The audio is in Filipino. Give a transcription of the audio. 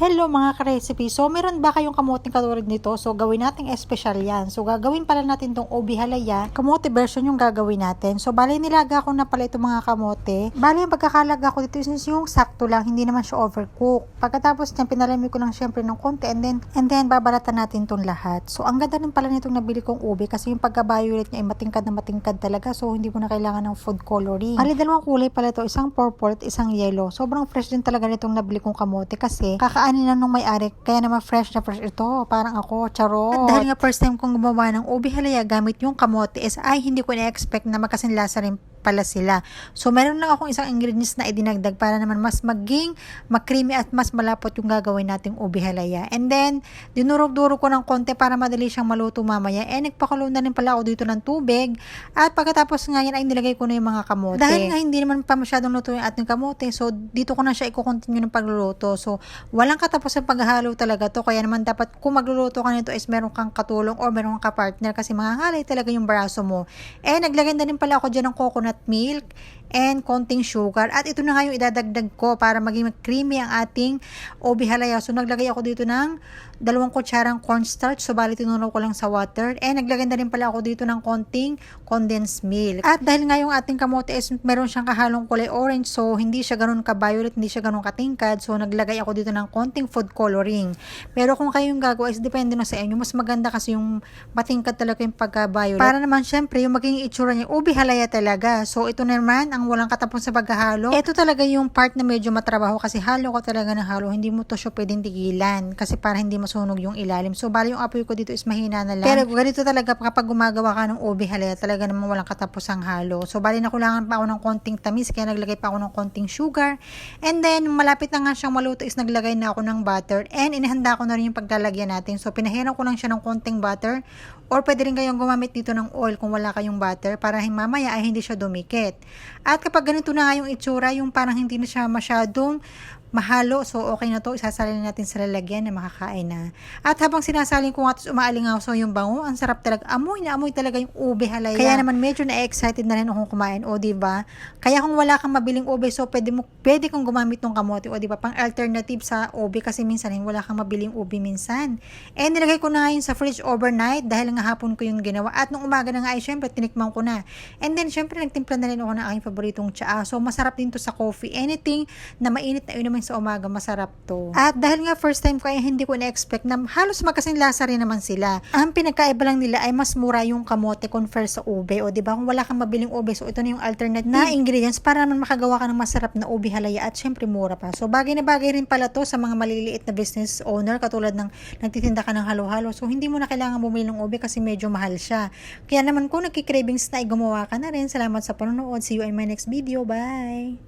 Hello mga ka-recipe. So, meron ba kayong kamuting katulad nito? So, gawin natin espesyal yan. So, gagawin pala natin tong obi halaya. Kamote version yung gagawin natin. So, bali nilaga ko na pala itong mga kamote. Bali, yung pagkakalaga ko dito is yung sakto lang. Hindi naman siya overcook. Pagkatapos niyan, pinalamig ko lang syempre ng konti and then, and then babalatan natin tong lahat. So, ang ganda rin pala nitong nabili kong ubi kasi yung pagka-violet niya ay matingkad na matingkad talaga. So, hindi mo na kailangan ng food coloring. Bali, dalawang kulay pala to. Isang purple at isang yellow. Sobrang fresh din talaga nitong nabili kong kamote kasi kakaanin lang nung may-ari. Kaya naman fresh na fresh ito. Parang ako, charot. At dahil nga first time kong gumawa ng ubi halaya gamit yung kamote is ay hindi ko na-expect na magkasinlasa rin pala sila. So, meron lang akong isang ingredients na idinagdag para naman mas maging makreamy at mas malapot yung gagawin nating ubi halaya. And then, dinurog-durog ko ng konti para madali siyang maluto mamaya. And nagpakulo na rin pala ako dito ng tubig. At pagkatapos nga yan ay nilagay ko na yung mga kamote. Dahil nga hindi naman pa masyadong luto yung ating kamote. So, dito ko na siya i-continue ng pagluluto. So, walang katapos ang paghahalo talaga to. Kaya naman dapat kung magluluto ka nito is meron kang katulong or meron kang kapartner kasi mga halay talaga yung braso mo. Eh, naglagay na rin pala ako dyan ng coconut milk and konting sugar. At ito na nga yung idadagdag ko para maging creamy ang ating obi halaya. So, naglagay ako dito ng dalawang kutsarang cornstarch. So, bali tinunaw ko lang sa water. And naglagay na rin pala ako dito ng konting condensed milk. At dahil nga yung ating kamote is meron siyang kahalong kulay orange. So, hindi siya ganun ka-violet, hindi siya ganun katingkad. So, naglagay ako dito ng konting food coloring. Pero kung kayo yung gagawa is depende na sa inyo. Mas maganda kasi yung matingkad talaga yung pagka-violet. Para naman syempre yung maging itsura niya, ubi halaya talaga. So, ito naman ang walang katapos sa paghahalo. Ito talaga yung part na medyo matrabaho kasi halo ko talaga ng halo. Hindi mo to siya pwedeng tigilan kasi para hindi masunog yung ilalim. So, bali yung apoy ko dito is mahina na lang. Pero ganito talaga kapag gumagawa ka ng ubi halaya, talaga naman walang katapos ang halo. So, bali nakulangan pa ako ng konting tamis kaya naglagay pa ako ng konting sugar. And then, malapit na nga siyang maluto is naglagay na ako ng butter. And inihanda ko na rin yung paglalagyan natin. So, pinahiran ko lang siya ng konting butter. Or pwede rin kayong gumamit dito ng oil kung wala kayong butter para mamaya ay hindi siya dumikit. At kapag ganito na nga yung itsura, yung parang hindi na siya masyadong mahalo. So, okay na to. Isasalin natin sa lalagyan na makakain na. At habang sinasalin ko nga, tapos umaalingaw yung bango, ang sarap talaga. Amoy na amoy talaga yung ube halaya. Kaya naman medyo na-excited na rin akong kumain. O, di ba? Kaya kung wala kang mabiling ube, so pwede mo, pwede kong gumamit ng kamote. O, di ba? Pang alternative sa ube kasi minsan wala kang mabiling ube minsan. And nilagay ko na yun sa fridge overnight dahil nga hapon ko yung ginawa. At nung umaga na nga ay syempre tinikman ko na. And then syempre nagtimpla na rin ako ng aking paboritong tsaa. So masarap din to sa coffee. Anything na mainit na inumin sa umaga, masarap to. At dahil nga first time ko ay hindi ko na-expect na halos magkasing lasa rin naman sila. Ang pinagkaiba lang nila ay mas mura yung kamote compare sa ube. O di ba kung wala kang mabiling ube, so ito na yung alternate na ingredients para naman makagawa ka ng masarap na ube halaya at syempre mura pa. So bagay na bagay rin pala to sa mga maliliit na business owner katulad ng nagtitinda ka ng halo-halo. So hindi mo na kailangan bumili ng ube kasi medyo mahal siya. Kaya naman kung nagki-cravings na ay gumawa ka na rin. Salamat sa panonood. See you in my next video. Bye!